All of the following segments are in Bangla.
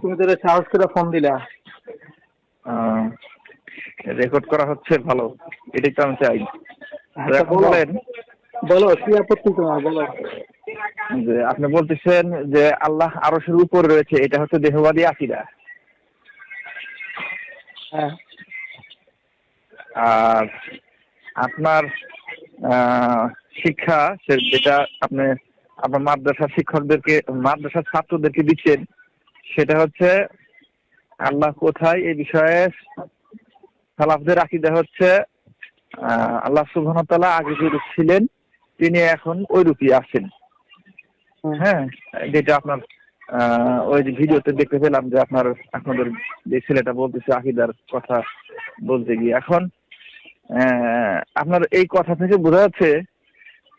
তুমি তো সাহস করে ফোন দিলা। রেকর্ড করা হচ্ছে ভালো এটাই তো আমি চাই। আচ্ছা। বলেন। বলো কি আপত্তি তোমার? বলো। যে আপনি বলতেছেন যে আল্লাহ আরশের উপরে রয়েছে এটা হচ্ছে দেহবাদী আকিদা। হ্যাঁ। আর আপনার শিক্ষা যেটা আপনি আপনার মাদ্রাসার শিক্ষকদেরকে মাদ্রাসার ছাত্রদেরকে দিচ্ছেন সেটা হচ্ছে আল্লাহ কোথায় এই বিষয়ে সালাফদের আকিদা হচ্ছে আল্লাহ তাআলা আগে যেরূপ ছিলেন তিনি এখন ওই রূপই আছেন হ্যাঁ যেটা আপনার আহ, ওই যে ভিডিওতে দেখতে পেলাম যে আপনার আপনাদের যে ছেলেটা বলতেছে আকিদার কথা বলতে গিয়ে। এখন আহ, আপনার এই কথা থেকে বোঝা যাচ্ছে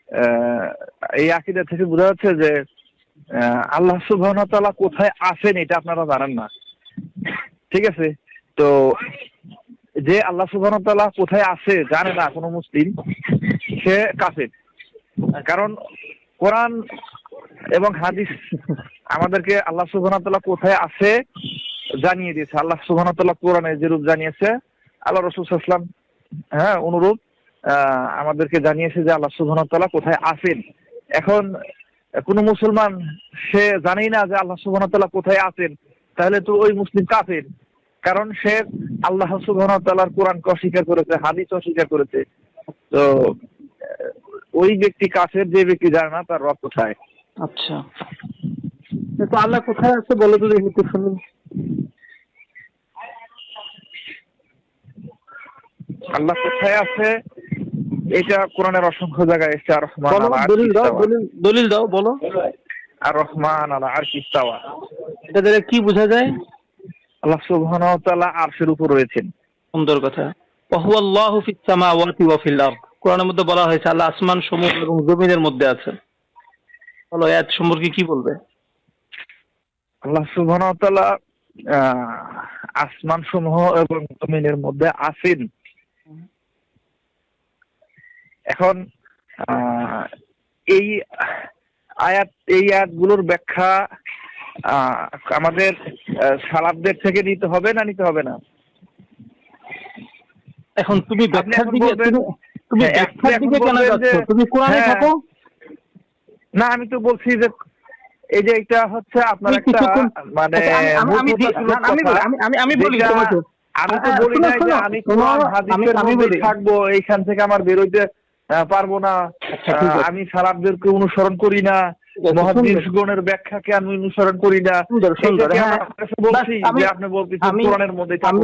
আহ, এই আকিদা থেকে বোঝা যাচ্ছে যে আল্লাহ ওয়া কোথায় আছেন এটা আপনারা জানেন না। ঠিক আছে? তো যে আল্লাহ ওয়া কোথায় আছে জানে না কোনো মুসলিম, সে কাফের। কারণ কোরআন এবং হাদিস আমাদেরকে আল্লাহ তাআলা কোথায় আছে জানিয়ে দিয়েছে। আল্লাহ তাআলা কোরআনে যেরূপ জানিয়েছে, আল্লাহ রসুল সাল্লাম হ্যাঁ অনুরূপ আমাদেরকে জানিয়েছে যে আল্লাহ ওয়া কোথায় আছেন। এখন কোনো মুসলমান সে জানেই না যে আল্লাহ ওয়া কোথায় আছেন। তাহলে তো ওই মুসলিম কাফের। কারণ সে আল্লাহ তাআলার কোরআনকে অস্বীকার করেছে হাদিস অস্বীকার করেছে। তো ওই ব্যক্তি কাফের যে ব্যক্তি জানে না তার রব কোথায়। আচ্ছা। তো আল্লাহ কোথায় আছে বলো তো দেখি একটু শুনি। আল্লাহ কোথায় আছে? এটা কোরআনের অসংখ্য জায়গায় এসেছে আর রহমান দলিল দাও দলিল দলিল দাও বলো। আর রহমান আলা আরশি ইস্তাওয়া। এটা দ্বারা কি বোঝা যায়? আল্লাহ সুবহানাহু ওয়া তাআলা আরশের উপর রয়েছেন। সুন্দর কথা। ফিস সামাওয়াতি ওয়া ফিল আরদ। কোরআনের মধ্যে বলা হয়েছে আল্লাহ আসমান সমূহ এবং জমিনের মধ্যে আছেন। বলো এত সম্পর্কে কি বলবে? আল্লাহ সুবহানাহু ওয়া তাআলা আসমান সমূহ এবং জমিনের মধ্যে আছেন। এখন এই আয়াত এই আয়াতগুলোর ব্যাখ্যা আমাদের আহ, সালাফদের থেকে নিতে হবে না নিতে হবে না? এখন তুমি ব্যাখ্যার দিকে তুমি তুমি হ্যাঁ, ব্যাখ্যার দিকে কেন যাচ্ছ? তুমি কোরআনে হ্যাঁ। থাকো? না আমি তো বলছি যে এই যে এটা হচ্ছে আপনার একটা মানে আচ্ছা, আমি- আমি- না, বলি, তোমাকে। আমি তো বলি নাই যে আমি কোরআন হাদিসের মধ্যে থাকব এইখান থেকে আমার বেরোইতে পারব না। আচ্ছা, আমি সালাফদেরকে অনুসরণ করি না। ব্যাখ্যাকে আমি অনুসরণ করি না। হ্যাঁ। বলছি যে আপনি বলতেছেন কোরআনের মধ্যে থাকব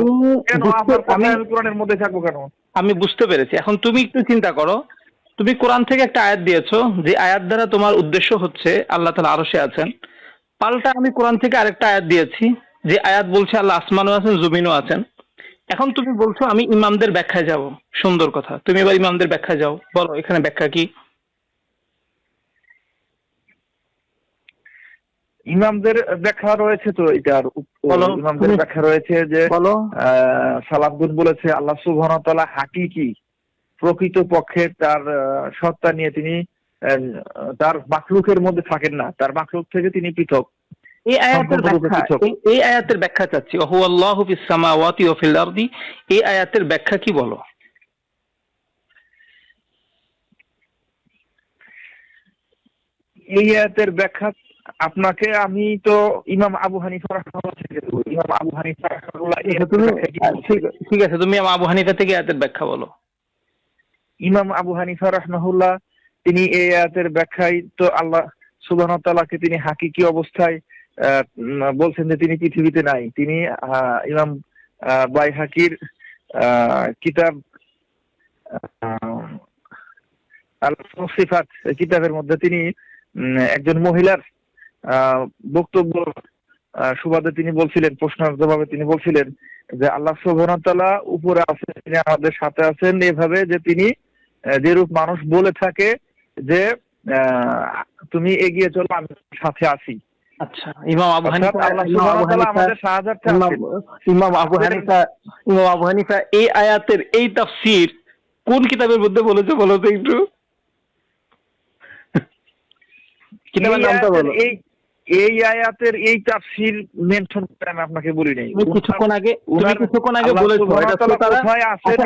কেন বুঝতে- আমি- আমি কোরআনের মধ্যে থাকব কেন? আমি বুঝতে পেরেছি। এখন তুমি একটু চিন্তা করো। তুমি কোরআন থেকে একটা আয়াত দিয়েছ। যে আয়াত দ্বারা তোমার উদ্দেশ্য হচ্ছে আল্লাহ তালা আরশে আছেন। পাল্টা আমি কোরআন থেকে আরেকটা আয়াত দিয়েছি। যে আয়াত বলছে আল্লাহ আসমানও আছেন জমিনও আছেন। এখন তুমি বলছো আমি ইমামদের ব্যাখ্যায় যাব। সুন্দর কথা। তুমি এবার ইমামদের ব্যাখ্যা যাও। বলো এখানে ব্যাখ্যা কি? ইমামদের ব্যাখ্যা রয়েছে তো এটার ইমামদের ব্যাখ্যা রয়েছে যে বলো। আহ, সালাফগুন বলেছে আল্লাহ সুবহানাহু তাআলা হাকিকি প্রকৃত পক্ষে তার সত্তা নিয়ে তিনি তার মাখলুকের মধ্যে থাকেন না। তার মাখলুক থেকে তিনি পৃথক। এই আয়াতের ব্যাখ্যা এই- আয়াতের ব্যাখ্যা চাচ্ছি। ওহু আল্লাহু ফিস সামাওয়াতি ওয়া ফিল আরদি। এই আয়াতের ব্যাখ্যা কি বলো? এই আয়াতের ব্যাখ্যা আপনাকে আমি তো ইমাম আবু হানিফা রাহমাহুল্লাহ থেকে দেবো। ইমাম আবু হানিফা ব্যাখ্যা কি বলছেন? ঠিক আছে। তুমি আবু হানিফা থেকে আয়াতের ব্যাখ্যা বলো। ইমাম আবু হানিফা রাহমাহুল্লাহ তিনি এই আয়াতের ব্যাখ্যায় তো আল্লাহ সুবহানাহু ওয়া তাআলাকে তিনি হাকিকি অবস্থায় বলছেন যে তিনি পৃথিবীতে নাই। তিনি ইমাম বাই হাকির কিতাব সিফাত কিতাবের মধ্যে তিনি একজন মহিলার বক্তব্য সুবাদে তিনি বলছিলেন প্রশ্নের জবাবে তিনি বলছিলেন যে আল্লাহ সুবহানাহু উপরে আছেন তিনি আমাদের সাথে আছেন এভাবে যে তিনি যেরূপ মানুষ বলে থাকে যে তুমি এগিয়ে চলো, আমি সাথে আছি। আচ্ছা ইমাম আবু হানিফা ইমাম আবু হানিফা ইমাম আবু হানিফা ইমাম আবু হানিফা এই আয়াতের এই তাফসীর কোন কিতাবের মধ্যে বলেছে বলো তো একটু? কিতাবের এই নামটা আয়াতের বলো। এই এই আয়াতের এই তাফসির মেনশন করে আমি আপনাকে বলি নাই। কিছুক্ষণ আগে কিছুক্ষণ আগে বলেছ এটা শ্রোতারা-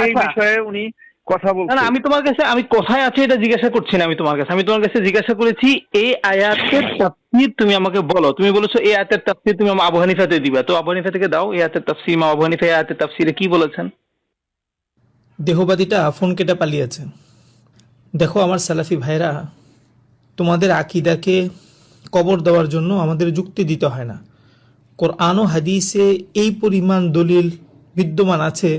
এই আচ্ছা। বিষয়ে উনি কথা না না আমি তোমার কাছে আমি কোথায় আছি এটা জিজ্ঞাসা করছি না আমি তোমার কাছে। আমি তোমার কাছে জিজ্ঞাসা করেছি এই আয়াতের তাফসীর তুমি আমাকে বলো। তুমি বলেছ এই আয়াতের তাফসীর তুমি আবু হানিফাতে দিবা। তো আবু হানিফা থেকে দাও এই আয়াতের তাফসীর মা আবু হানিফা এই আয়াতের তাফসীরে কি বলেছেন? দেহবাদীটা ফোন কেটে পালিয়েছে। দেখো আমার সালাফি ভাইরা তোমাদের আকিদাকে কবর দেওয়ার জন্য আমাদের যুক্তি দিতে হয় না। কোরআন ও হাদিসে এই পরিমাণ দলিল বিদ্যমান আছে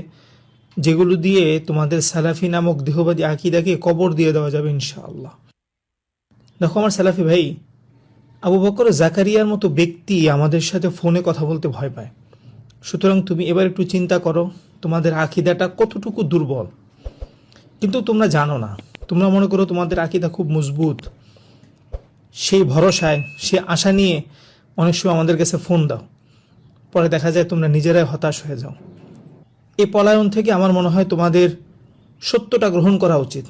যেগুলো দিয়ে তোমাদের সালাফি নামক দেহবাদী আকিদাকে কবর দিয়ে দেওয়া যাবে ইনশাআল্লাহ। দেখো আমার সালাফি ভাই, আবু বকর জাকারিয়ার মতো ব্যক্তি আমাদের সাথে ফোনে কথা বলতে ভয় পায়। সুতরাং তুমি এবার একটু চিন্তা করো, তোমাদের আকিদাটা কতটুকু দুর্বল। কিন্তু তোমরা জানো না, তোমরা মনে করো তোমাদের আকিদা খুব মজবুত। সেই ভরসায়, সে আশা নিয়ে অনেক সময় আমাদের কাছে ফোন দাও। পরে দেখা যায় তোমরা নিজেরাই হতাশ হয়ে যাও। এই পলায়ন থেকে আমার মনে হয় তোমাদের সত্যটা গ্রহণ করা উচিত।